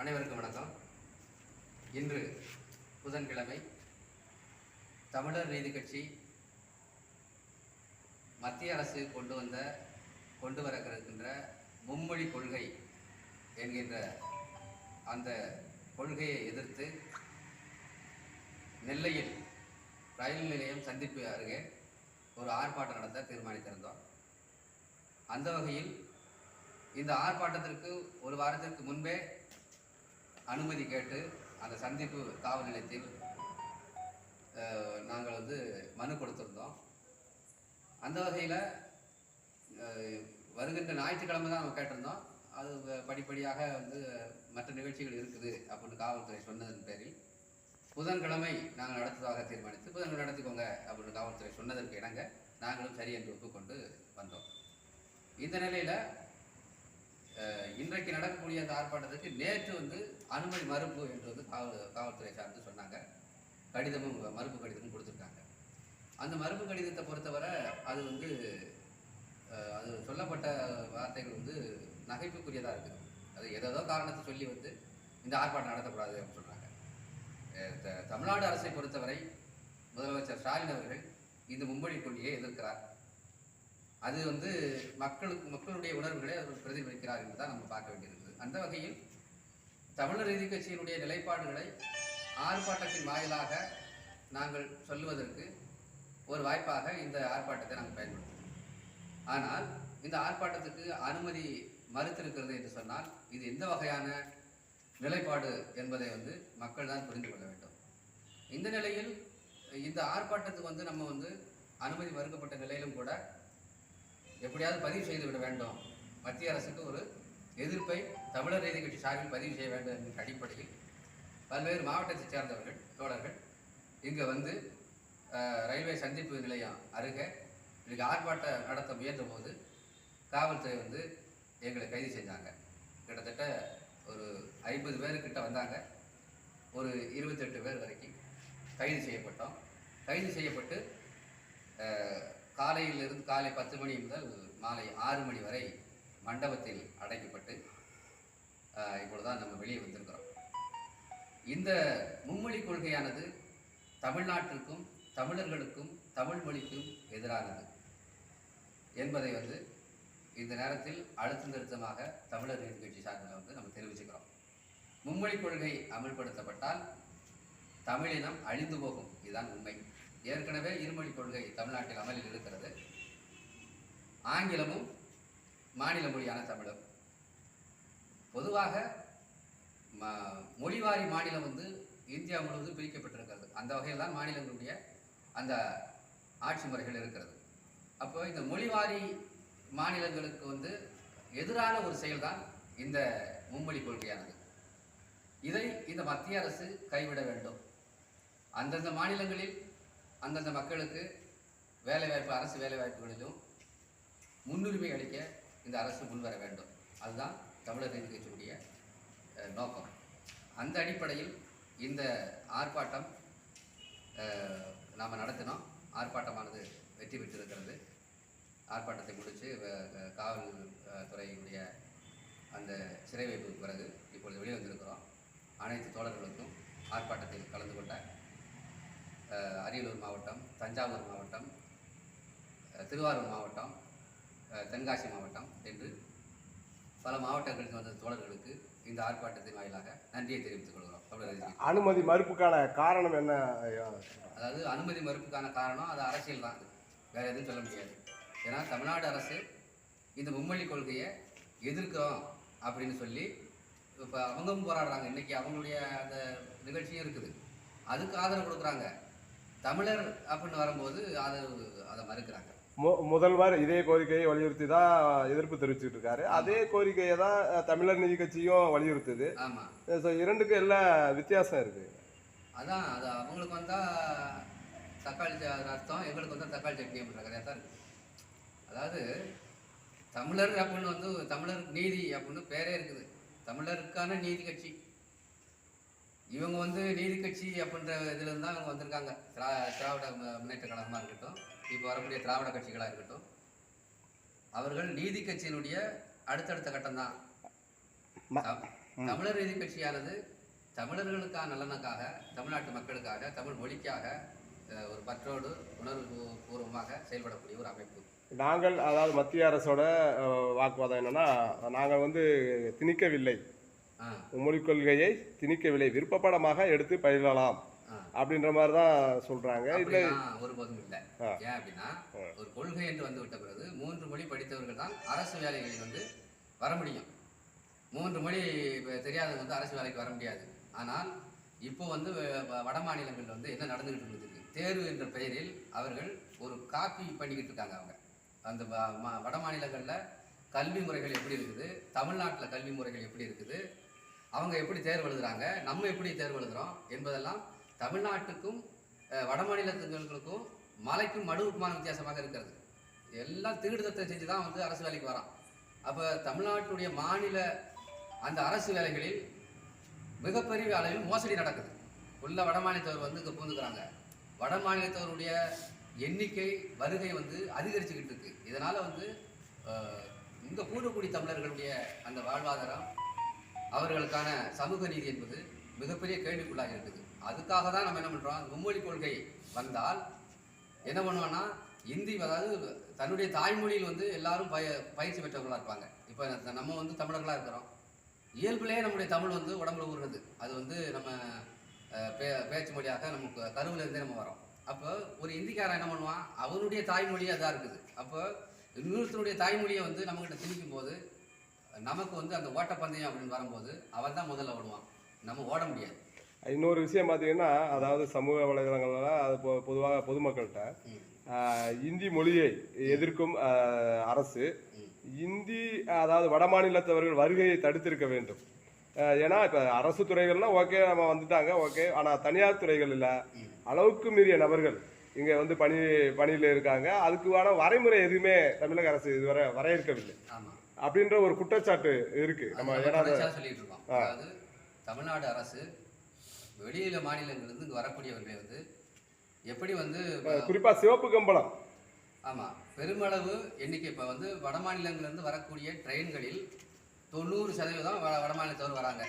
அனைவருக்கும் வணக்கம். இன்று புதன்கிழமை தமிழர் நீதி கட்சி மத்திய அரசு கொண்டு வந்த கொண்டு வர இருக்கின்ற மும்மொழி கொள்கை என்கின்ற அந்த கொள்கையை எதிர்த்து நெல்லையில் ரயில் நிலையம் சந்திப்பு அருகே ஒரு ஆர்ப்பாட்டம் நடத்த தீர்மானித்திருந்தோம். அந்த வகையில் இந்த ஆர்ப்பாட்டத்திற்கு ஒரு வாரத்திற்கு முன்பே அனுமதி கேட்டு அந்த சந்திப்பு காவல் நிலையத்தில் நாங்கள் வந்து மனு கொடுத்துருந்தோம். அந்த வகையில் வருகின்ற ஞாயிற்றுக்கிழமை தான் நம்ம கேட்டிருந்தோம். அது படிப்படியாக வந்து மற்ற நிகழ்ச்சிகள் இருக்குது அப்படின்னு காவல்துறை சொன்னதன் பேரில் புதன்கிழமை நாங்கள் நடத்துவதாக தீர்மானித்து புதன்கிழமை நடத்திக்கோங்க அப்படின்னு காவல்துறை சொன்னதற்கு இணங்க நாங்களும் சரி என்று ஒப்புக்கொண்டு வந்தோம். இந்த நிலையில் இன்றைக்கு நடக்கக்கூடிய அந்த ஆர்ப்பாட்டத்துக்கு நேற்று வந்து அனுமதி மறுப்பு என்று வந்து காவல் காவல்துறை சார்ந்து சொன்னாங்க. கடிதமும் மறுப்பு கடிதமும் கொடுத்துருக்காங்க. அந்த மறுப்பு கடிதத்தை பொறுத்தவரை அது வந்து அது சொல்லப்பட்ட வார்த்தைகள் வந்து நகைப்புக்குரியதாக இருக்குது. அது ஏதோ காரணத்தை சொல்லி வந்து இந்த ஆர்ப்பாட்டம் நடத்தக்கூடாது அப்படின்னு சொல்கிறாங்க தமிழ்நாடு அரசை பொறுத்தவரை முதலமைச்சர் ஸ்டாலின் அவர்கள் இந்த மும்படி கொள்கையை எதிர்க்கிறார். அது வந்து மக்களுக்கு மக்களுடைய உணர்வுகளை அவர் பிரதிபலிக்கிறார் என்று தான் நம்ம பார்க்க வேண்டியிருக்குது அந்த வகையில் தமிழர் நீதி கட்சியினுடைய நிலைப்பாடுகளை ஆர்ப்பாட்டத்தின் வாயிலாக நாங்கள் சொல்லுவதற்கு ஒரு வாய்ப்பாக இந்த ஆர்ப்பாட்டத்தை நாங்கள் பயன்படுத்துவோம். ஆனால் இந்த ஆர்ப்பாட்டத்துக்கு அனுமதி மறுத்திருக்கிறது என்று சொன்னால் இது எந்த வகையான நிலைப்பாடு என்பதை வந்து மக்கள் தான் புரிந்து கொள்ள வேண்டும். இந்த நிலையில் இந்த ஆர்ப்பாட்டத்துக்கு வந்து நம்ம வந்து அனுமதி மறுக்கப்பட்ட நிலையிலும் கூட எப்படியாவது பதிவு செய்து விட வேண்டும். மத்திய அரசுக்கு ஒரு எதிர்ப்பை தமிழர் நீதி கட்சி சார்பில் பதிவு செய்ய வேண்டும் என்கிற அடிப்படையில் பல்வேறு மாவட்டத்தைச் சேர்ந்தவர்கள் தோழர்கள் இங்கே வந்து ரயில்வே சந்திப்பு நிலையம் அருகே இன்றைக்கு ஆர்ப்பாட்டம் நடத்த முயன்ற போது காவல்துறை வந்து எங்களை கைது செஞ்சாங்க. கிட்டத்தட்ட ஒரு ஐம்பது பேருக்கிட்ட வந்தாங்க. ஒரு இருபத்தெட்டு பேர் வரைக்கும் கைது செய்யப்பட்டோம். கைது செய்யப்பட்டு காலையிலிருந்து காலை பத்து மணி முதல் மாலை ஆறு மணி வரை மண்டபத்தில் அடைக்கப்பட்டு அஹ், இப்பொழுதுதான் நம்ம வெளியே வந்திருக்கிறோம். இந்த மும்மொழி கொள்கையானது தமிழ்நாட்டிற்கும் தமிழர்களுக்கும் தமிழ் மொழிக்கும் எதிரானது என்பதை வந்து இந்த நேரத்தில் அழுத்தம் திருத்தமாக தமிழர் நீதி கட்சி சார்பில் வந்து நம்ம தெரிவிச்சுக்கிறோம். மும்மொழி கொள்கை அமல்படுத்தப்பட்டால் தமிழினம் அழிந்து போகும். இதுதான் உண்மை. ஏற்கனவே இருமொழி கொள்கை தமிழ்நாட்டில் அமலில் இருக்கிறது. ஆங்கிலமும் மாநில மொழியான தமிழும். பொதுவாக ம- மொழிவாரி மாநிலம் வந்து இந்தியா முழுவதும் பிரிக்கப்பட்டிருக்கிறது. அந்த வகையில் தான் மாநிலங்களுடைய அந்த ஆட்சி முறைகள் இருக்கிறது. அப்போ இந்த மொழிவாரி மாநிலங்களுக்கு வந்து எதிரான ஒரு செயல்தான் இந்த மும்மொழி கொள்கையானது. இதை இந்த மத்திய அரசு கைவிட வேண்டும். அந்தந்த மாநிலங்களில் அந்தந்த மக்களுக்கு வேலைவாய்ப்பு அரசு வேலைவாய்ப்புகளிலும் முன்னுரிமை அளிக்க இந்த அரசு முன்வர வேண்டும். அதுதான் தமிழர் நீதி கட்சியுடைய நோக்கம். அந்த அடிப்படையில் இந்த ஆர்ப்பாட்டம் நாம் நடத்தினோம். ஆர்ப்பாட்டமானது வெற்றி பெற்றிருக்கிறது. ஆர்ப்பாட்டத்தை முடித்து காவல் துறையினுடைய அந்த சிறை வைப்புக்கு பிறகு இப்பொழுது வெளியே வந்திருக்கிறோம் அனைத்து தோழர்களுக்கும் ஆர்ப்பாட்டத்தில் கலந்து கொண்ட அரியலூர் மாவட்டம் தஞ்சாவூர் மாவட்டம் திருவாரூர் மாவட்டம் தென்காசி மாவட்டம் என்று பல மாவட்டங்களுக்கு வந்த தோழர்களுக்கு இந்த ஆர்ப்பாட்டத்தின் வாயிலாக நன்றியை தெரிவித்துக் கொள்கிறோம். அனுமதி மறுப்புக்கான காரணம் என்ன? அதாவது அனுமதி மறுப்புக்கான காரணம் அது அரசியல் தான். வேற எதுவும் சொல்ல முடியாது. ஏன்னா தமிழ்நாடு அரசு இந்த மும்மொழி கொள்கையை எதிர்க்கிறோம் அப்படின்னு சொல்லி இப்போ அவங்களும் போராடுறாங்க. இன்னைக்கு அவங்களுடைய அந்த நிகழ்ச்சியும் இருக்குது. அதுக்கு ஆதரவு கொடுக்குறாங்க. தமிழர் அப்படின்னு வரும்போது அது அதை மறுக்கிறாங்க. முதல்வர் இதே கோரிக்கையை வலியுறுத்தி தான் எதிர்ப்பு தெரிவிச்சுட்டு இருக்காரு. அதே கோரிக்கையை தான் தமிழர் நீதி கட்சியும் வலியுறுத்துது. ஸோ இரண்டுக்கும் எல்லாம் வித்தியாசம் இருக்கு. அதான் அது அவங்களுக்கு வந்தால் தக்காளி ரசம் எங்களுக்கு வந்தால் தக்காளி சட்னி அப்படின்ற கதையாக தான் இருக்குது அதாவது தமிழர் அப்படின்னு வந்து தமிழர் நீதி அப்படின்னு பேரே இருக்குது. தமிழருக்கான நீதி கட்சி. இவங்க வந்து நீதி கட்சி அப்படின்ற இதுல இருந்து தான் இவங்க வந்திருக்காங்க. திரா திராவிட முன்னேற்ற கழகமாக இருக்கட்டும் இப்போ வரக்கூடிய திராவிட கட்சிகளாக இருக்கட்டும். அவர்கள் நீதி கட்சியினுடைய அடுத்தடுத்த கட்டம் தான் ம- தமிழர் நீதி கட்சியானது தமிழர்களுக்கான நலனுக்காக தமிழ்நாட்டு மக்களுக்காக தமிழ் மொழிக்காக ஒரு பற்றோடு உணர்வு பூர்வமாக செயல்படக்கூடிய ஒரு அமைப்பு. நாங்கள் அதாவது மத்திய அரசோட வாக்குவாதம் என்னன்னா நாங்கள் வந்து திணிக்கவில்லை. மொழிக் கொள்கையை திணிக்கவில்லை விருப்பப்படமாக எடுத்து பயிலலாம் அப்படின்ற மாதிரி தான் சொல்றாங்க இல்லை அப்படிலாம் ஒருபோதும் இல்லை. ஏன் அப்படின்னா ஒரு கொள்கை என்று வந்து விட்ட பிறகு மூன்று மொழி படித்தவர்கள் தான் அரசு வேலைகளில் வந்து வர முடியும். மூன்று மொழி தெரியாதவங்க வந்து அரசு வேலைக்கு வர முடியாது. ஆனால் இப்போ வந்து வட மாநிலங்களில் வந்து என்ன நடந்துகிட்டு இருக்குது தேர்வு என்ற பெயரில் அவர்கள் ஒரு காப்பி பண்ணிக்கிட்டு இருக்காங்க அவங்க. அந்த வட மாநிலங்களில் கல்வி முறைகள் எப்படி இருக்குது? தமிழ்நாட்டில் கல்வி முறைகள் எப்படி இருக்குது? அவங்க எப்படி தேர்வு எழுதுகிறாங்க நம்ம எப்படி தேர்வு எழுதுகிறோம் என்பதெல்லாம் தமிழ்நாட்டுக்கும் வட மாநிலத்துகளுக்கும் மலைக்கும் மடுவுக்குமான வித்தியாசமாக இருக்கிறது. எல்லாம் திருடுதத்தை செஞ்சு தான் வந்து அரசு வேலைக்கு வரான். அப்போ தமிழ்நாட்டுடைய மாநில அந்த அரசு வேலைகளில் மிகப்பெரிய அளவில் மோசடி நடக்குது. உள்ள வட மாநிலத்தவர் வந்து இங்கே பூந்துக்கிறாங்க வட மாநிலத்தவருடைய எண்ணிக்கை வருகை வந்து அதிகரிச்சுக்கிட்டு இருக்கு. இதனால் வந்து இந்த இங்க தமிழர்களுடைய அந்த வாழ்வாதாரம் அவர்களுக்கான சமூக நீதி என்பது மிகப்பெரிய கேள்விக்குள்ளாக இருக்குது. அதுக்காக தான் நம்ம என்ன பண்ணுறோம் மும்மொழி கொள்கை வந்தால் என்ன பண்ணுவோன்னா இந்தி அதாவது தன்னுடைய தாய்மொழியில் வந்து எல்லாரும் பய பயிற்சி பெற்றவர்களாக இருப்பாங்க. இப்போ நம்ம வந்து தமிழர்களாக இருக்கிறோம். இயல்புலேயே நம்முடைய தமிழ் வந்து உடம்புல ஊறுறது அது வந்து நம்ம பே பேச்சு மொழியாக நமக்கு கருவிலேருந்தே நம்ம வரோம். அப்போ ஒரு இந்திக்காரன் என்ன பண்ணுவான்? அவனுடைய தாய்மொழியாக தான் இருக்குது. அப்போ இன்னொருத்தருடைய தாய்மொழியை வந்து நம்மகிட்ட திணிக்கும் போது நமக்கு வந்து அந்த ஓட்டப்பந்தயம் அப்படின்னு வரும்போது அவன் தான் முதல்ல ஓடுவான். நம்ம ஓட முடியாது. இன்னொரு விஷயம் பார்த்தீங்கன்னா அதாவது சமூக வலைதளங்கள்ல அது பொ- பொதுவாக பொதுமக்கள்கிட்ட இந்தி மொழியை எதிர்க்கும் அரசு. இந்தி அதாவது வட மாநிலத்தவர்கள் வருகையை தடுத்திருக்க வேண்டும். ஏன்னா இப்போ அரசு துறைகள்லாம் ஓகே நம்ம வந்துட்டாங்க ஓகே. ஆனால் தனியார் துறைகளில் ம். அளவுக்கு மீறிய நபர்கள் இங்கே வந்து பணி பணியில் இருக்காங்க. அதுக்கான வரைமுறை எதுவுமே தமிழக அரசு இதுவரை வரையறுக்கவில்லை. அப்படின்ற ஒரு குற்றச்சாட்டு இருக்கு. நம்ம சொல்லிட்டு இருக்கோம். அதாவது தமிழ்நாடு அரசு வெளியில மாநிலங்களிலிருந்து இங்க வரக்கூடியவர்களை வந்து எப்படி வந்து குறிப்பா சிவப்பு கம்பளம். ஆமா பெருமளவு எண்ணிக்கை இப்போ வந்து வட மாநிலங்களிலிருந்து வரக்கூடிய ட்ரெயின்களில் தொண்ணூறு சதவீதம் வட வட மாநிலத்தவர் வராங்க.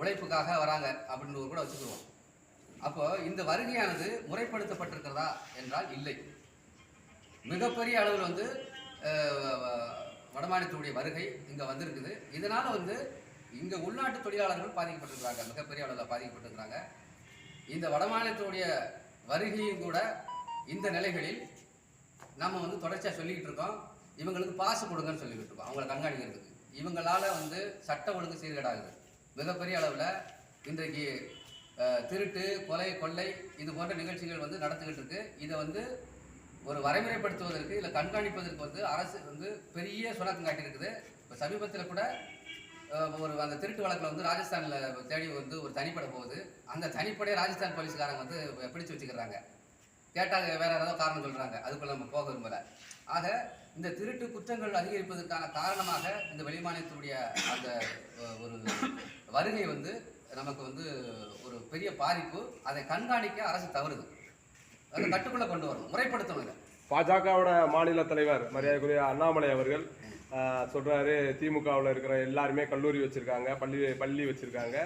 உழைப்புக்காக வராங்க அப்படின்னு கூட வச்சுக்குவோம் அப்போ இந்த வருகையானது முறைப்படுத்தப்பட்டிருக்கிறதா என்றால் இல்லை. மிகப்பெரிய அளவில் வந்து வடமாநிலத்தினுடைய வடமாநிலத்துடைய வருகை இங்கே வந்திருக்குது. இதனால் வந்து இங்கே உள்நாட்டு தொழிலாளர்கள் பாதிக்கப்பட்டிருக்கிறாங்க. மிகப்பெரிய அளவில் பாதிக்கப்பட்டிருக்கிறாங்க. இந்த வடமாநிலத்துடைய வருகையும் கூட இந்த நிலைகளில் நம்ம வந்து தொடர்ச்சியாக சொல்லிக்கிட்டு இருக்கோம். இவங்களுக்கு பாசு கொடுங்கன்னு சொல்லிக்கிட்டு இருக்கோம். அவங்களை கண்காணிக்கிறதுக்கு. இவங்களால வந்து சட்ட ஒழுங்கு சீர்கேடாகுது. மிகப்பெரிய அளவில் இன்றைக்கு திருட்டு கொலை கொள்ளை இது போன்ற நிகழ்ச்சிகள் வந்து நடத்துக்கிட்டு இருக்கு. இதை வந்து ஒரு வரைமுறைப்படுத்துவதற்கு இல்லை கண்காணிப்பதற்கு வந்து அரசு வந்து பெரிய சுணக்கம் காட்டியிருக்குது. இப்போ சமீபத்தில் கூட ஒரு அந்த திருட்டு வழக்கில் வந்து ராஜஸ்தானில் தேடி வந்து ஒரு தனிப்படை போகுது. அந்த தனிப்படையை ராஜஸ்தான் போலீஸ்காரங்க வந்து பிடிச்சு வச்சுக்கிறாங்க. கேட்டால் வேற ஏதாவது காரணம் சொல்கிறாங்க அதுக்குள்ள நம்ம போக விரும்பல. ஆக இந்த திருட்டு குற்றங்கள் அதிகரிப்பதற்கான காரணமாக இந்த வெளிமாநிலத்துடைய அந்த ஒரு வருகை வந்து நமக்கு வந்து ஒரு பெரிய பாதிப்பு. அதை கண்காணிக்க அரசு தவறுது. அதை கட்டுக்குள்ள கொண்டு வரணும். முறைப்படுத்தணும் இதை. பாஜகவோட மாநில தலைவர் மரியாதைக்குரிய அண்ணாமலை அவர்கள் சொல்றாரு திமுகவில் இருக்கிற எல்லாருமே கல்லூரி வச்சிருக்காங்க பள்ளி பள்ளி வச்சிருக்காங்க.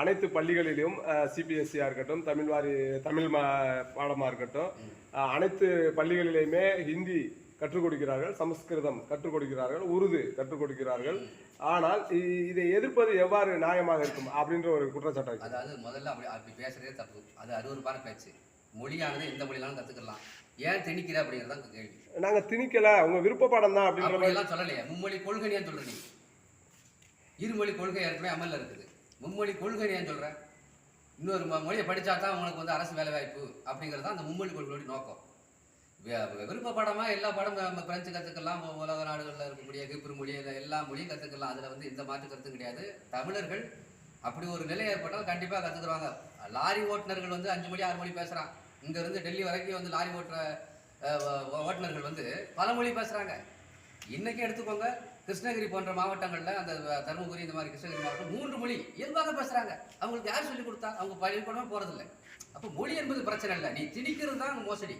அனைத்து பள்ளிகளிலும் சிபிஎஸ்சியா இருக்கட்டும் தமிழ் வாரி தமிழ் மா பாடமா இருக்கட்டும் அனைத்து பள்ளிகளிலுமே ஹிந்தி கற்றுக் கொடுக்கிறார்கள் சமஸ்கிருதம் கற்றுக் கொடுக்கிறார்கள் உருது கற்றுக் கொடுக்கிறார்கள். ஆனால் இதை எதிர்ப்பது எவ்வாறு நியாயமாக இருக்கும்? அப்படின்ற ஒரு குற்றச்சாட்டு. அதாவது முதல்ல அப்படி அப்படி பேசுறதே தப்பு. அது அருவருப்பான பேச்சு. மொழியானது எந்த மொழினாலும் கத்துக்கலாம். ஏன் திணிக்கிற அப்படிங்கிறது தான் கேள்வி. நாங்க திணிக்கல உங்க விருப்ப பாடம் தான் அப்படின்ற அப்படியெல்லாம் சொல்லலையே. மும்மொழி கொள்கை ஏன் நீ? இருமொழி கொள்கை ஏற்கனவே அமல்ல இருக்குது. மும்மொழி கொள்கை ஏன் சொல்ற? இன்னொரு மொழியை படிச்சா தான் உங்களுக்கு வந்து அரசு வேலை வாய்ப்பு அப்படிங்கிறது தான் அந்த மும்மொழி கொள்கையோட நோக்கம். விருப்ப பாடமா எல்லா பாடம் நம்ம பிரெஞ்சு கத்துக்கலாம். உலக நாடுகளில் இருக்கக்கூடிய கிப்ரு மொழி எல்லா மொழியும் கத்துக்கலாம். அதுல வந்து எந்த மாற்று கருத்தும் கிடையாது. தமிழர்கள் அப்படி ஒரு நிலை ஏற்பட்டால் கண்டிப்பா கத்துக்குறாங்க லாரி ஓட்டுநர்கள் வந்து அஞ்சு மொழி ஆறு மொழி பேசுறான். இங்க இருந்து டெல்லி வரைக்கும் வந்து லாரி ஓட்டுற ஓட்டுநர்கள் வந்து பல மொழி பேசுறாங்க. இன்னைக்கு எடுத்துக்கோங்க கிருஷ்ணகிரி போன்ற மாவட்டங்கள்ல அந்த தருமபுரி இந்த மாதிரி கிருஷ்ணகிரி மாவட்டம் மூன்று மொழி இயல்பாக பேசுறாங்க. அவங்களுக்கு யார் சொல்லி கொடுத்தா? அவங்க பள்ளிக்கூடமே போறதில்லை. அப்போ மொழி என்பது பிரச்சனை இல்லை. நீ திணிக்கிறது தான் மோசடி.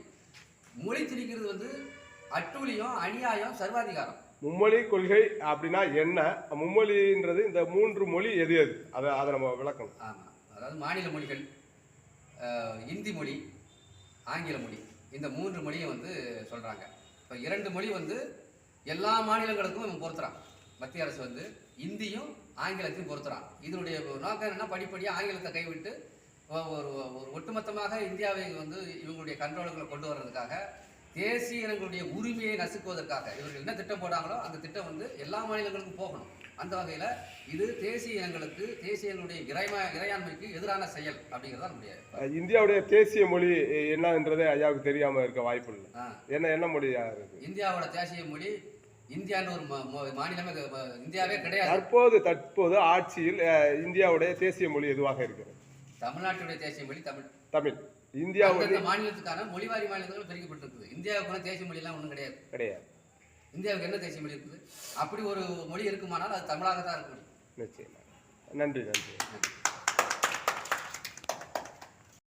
மொழி திணிக்கிறது வந்து அட்டூழியம் அநியாயம் சர்வாதிகாரம். மும்மொழி கொள்கை அப்படின்னா என்ன? மும்மொழின்றது இந்த மூன்று மொழி எது எது? அதை அதை நம்ம விளக்கணும். ஆமாம் அதாவது மாநில மொழிகள் இந்தி மொழி ஆங்கில மொழி. இந்த மூன்று மொழியை வந்து சொல்கிறாங்க இப்போ இரண்டு மொழி வந்து எல்லா மாநிலங்களுக்கும் பொறுத்துறான் மத்திய அரசு வந்து இந்தியும் ஆங்கிலத்தையும் பொறுத்துறான் இதனுடைய நோக்கம் என்னன்னா படிப்படியாக ஆங்கிலத்தை கைவிட்டு ஒரு ஒரு ஒட்டுமொத்தமாக இந்தியாவை வந்து இவங்களுடைய கண்ட்ரோலுக்குள்ள கொண்டு வர்றதுக்காக தேசிய இனங்களுடைய உரிமையை நசுக்குவதற்காக இவர்கள் என்ன திட்டம் போடாங்களோ அந்த திட்டம் வந்து எல்லா மாநிலங்களுக்கும் போகணும். அந்த வகையில் இது தேசிய இனங்களுக்கு தேசிய இனங்களுடைய இறைமா இறையாண்மைக்கு எதிரான செயல் அப்படிங்கிறதா நம்முடைய இந்தியாவுடைய தேசிய மொழி என்னன்றதே ஐயாவுக்கு தெரியாம இருக்க வாய்ப்பு இல்லை. என்ன என்ன மொழியா இருக்கு இந்தியாவோட தேசிய மொழி இந்தியான்னு ஒரு மாநிலமே இந்தியாவே கிடையாது. தற்போது தற்போது ஆட்சியில் இந்தியாவுடைய தேசிய மொழி எதுவாக இருக்கிறது? தமிழ்நாட்டுடைய தேசிய மொழி தமிழ். தமிழ். இந்தியாவுடைய மாநிலத்துக்கான மொழிவாரி மாநிலங்கள் பிரிக்கப்பட்டிருக்குது. இந்தியாவுக்கு தேசிய மொழியெல்லாம் ஒன்றும் கிடையாது. கிடையாது. இந்தியாவுக்கு என்ன தேசிய மொழி இருக்குது? அப்படி ஒரு மொழி இருக்குமானால் அது தமிழாக தான் இருக்க முடியும் நிச்சயமா. நன்றி நன்றி. நன்றி.